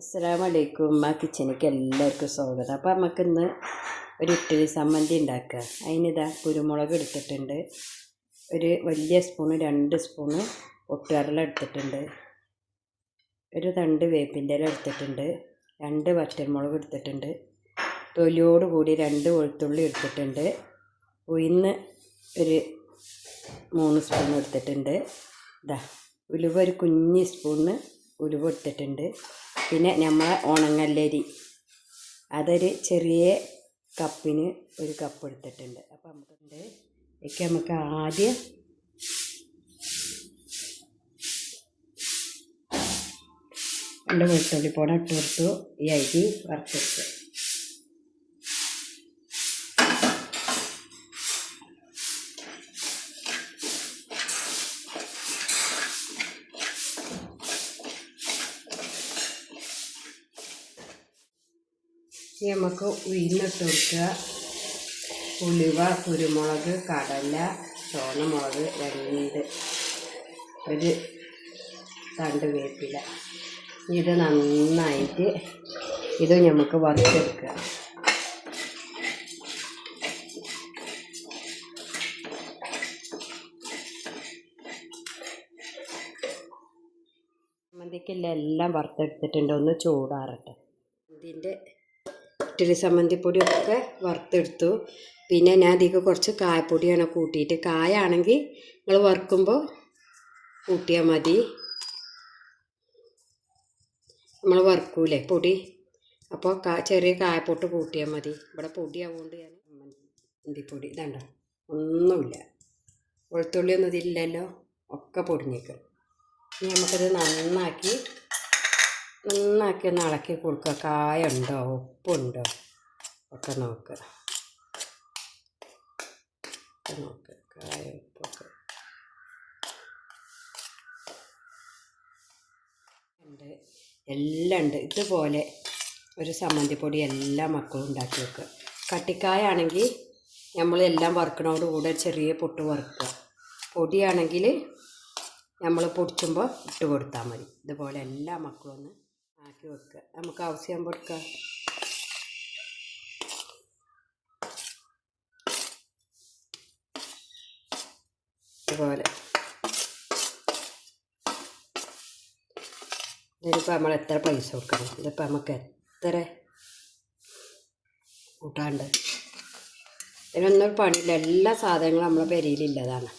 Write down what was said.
അസ്സാം വലൈക്കും ഉമ്മ കിച്ചണിക്ക് എല്ലാവർക്കും സ്വാഗതം. അപ്പോൾ നമുക്ക് ഇന്ന് ഒരു ഇഡ്ഡലി സമ്മന്തി ഉണ്ടാക്കുക അതിനിതാ കുരുമുളക് എടുത്തിട്ടുണ്ട്. ഒരു വലിയ സ്പൂണ് രണ്ട് സ്പൂണ് ഒട്ടുകടല എടുത്തിട്ടുണ്ട്. ഒരു തണ്ട് വേപ്പിന്റെ ഇല എടുത്തിട്ടുണ്ട്. രണ്ട് വറ്റൽമുളക് എടുത്തിട്ടുണ്ട്. തൊലിയോട് കൂടി രണ്ട് വെളുത്തുള്ളി എടുത്തിട്ടുണ്ട്. ഉയിന്ന് ഒരു മൂന്ന് സ്പൂൺ എടുത്തിട്ടുണ്ട്. ഇതാ ഉലുവ ഒരു കുഞ്ഞ് സ്പൂണ് ഉലുവ എടുത്തിട്ടുണ്ട് പിന്നെ നമ്മളെ ഉണങ്ങല്ലരി. അതൊരു ചെറിയ കപ്പിന് ഒരു കപ്പ് എടുത്തിട്ടുണ്ട്. അപ്പം നമുക്കുണ്ട്. ഒക്കെ നമുക്ക് ആദ്യം രണ്ട് വെളുത്തുള്ളി പോണ ഇട്ട് കൊടുത്തു. ഈ അരി വറുത്തെടുത്തു ഇനി നമുക്ക് ഉഴുന്നിട്ട് കൊടുക്കുക ഉലുവ കുരുമുളക് കടല ചോണമുളക് രണ്ട്. ഒരു തണ്ട് വേപ്പില. ഇത് നന്നായിട്ട് ഇത് നമുക്ക് വറുത്തെടുക്കുക. ചമ്മന്തിക്കെല്ലാം എല്ലാം വറുത്തെടുത്തിട്ടുണ്ട്. ഒന്ന് ചൂടാറട്ടെ. ഇതിന്റെ ഇഡ്ഡലി സമ്മന്തിപ്പൊടിയൊക്കെ വറുത്തെടുത്തു. പിന്നെ ഞാൻ അതിലേക്ക് കുറച്ച് കായപ്പൊടിയാണ് കൂട്ടിയിട്ട്. കായാണെങ്കിൽ നിങ്ങൾ വറുക്കുമ്പോൾ കൂട്ടിയാൽ മതി. നമ്മൾ വറുക്കൂലേ പൊടി? അപ്പോൾ ചെറിയ കായപ്പൊട്ട് കൂട്ടിയാൽ മതി. ഇവിടെ പൊടിയാവുകൊണ്ട് ഞാൻ ചമ്മന്തിപ്പൊടി ഇതാണ്ടോ? ഒന്നുമില്ല. വെളുത്തുള്ളി ഒന്നും ഇതില്ലല്ലോ ഒക്കെ പൊടിഞ്ഞേക്കും. ഇനി നമുക്കത് നന്നാക്കി നന്നാക്കി ഒന്ന് ഇളക്കി കൊടുക്കുക. കായുണ്ടോ? ഉപ്പുണ്ടോ? ഒക്കെ നോക്കുക നോക്കുക കായ ഉപ്പൊക്കെ. ഉണ്ട്. എല്ലാം ഉണ്ട്. ഇതുപോലെ ഒരു സമ്മന്തിപ്പൊടി എല്ലാ മക്കളും ഉണ്ടാക്കി വെക്കുക. കട്ടിക്കായാണെങ്കിൽ നമ്മൾ എല്ലാം വറുക്കണോട് കൂടെ ചെറിയ പൊട്ട് വറുക്കുക. പൊടിയാണെങ്കിൽ നമ്മൾ പൊടിച്ചുമ്പോൾ ഇട്ട് കൊടുത്താൽ മതി. ഇതുപോലെ എല്ലാ മക്കളും ഒന്ന് ആക്കി വെക്കുക. നമുക്ക് ആവശ്യമാകുമ്പോൾ എടുക്കാം ഇതുപോലെ. ഇതിനിപ്പോൾ നമ്മൾ എത്ര പൈസ കൊടുക്കണം? ഇതിപ്പോൾ നമുക്ക് എത്ര കൂട്ടാണ്ട് ഇതിനൊന്നും പണിയില്ല. എല്ലാ സാധനങ്ങളും നമ്മളെ പെരയിലുള്ളതാണ്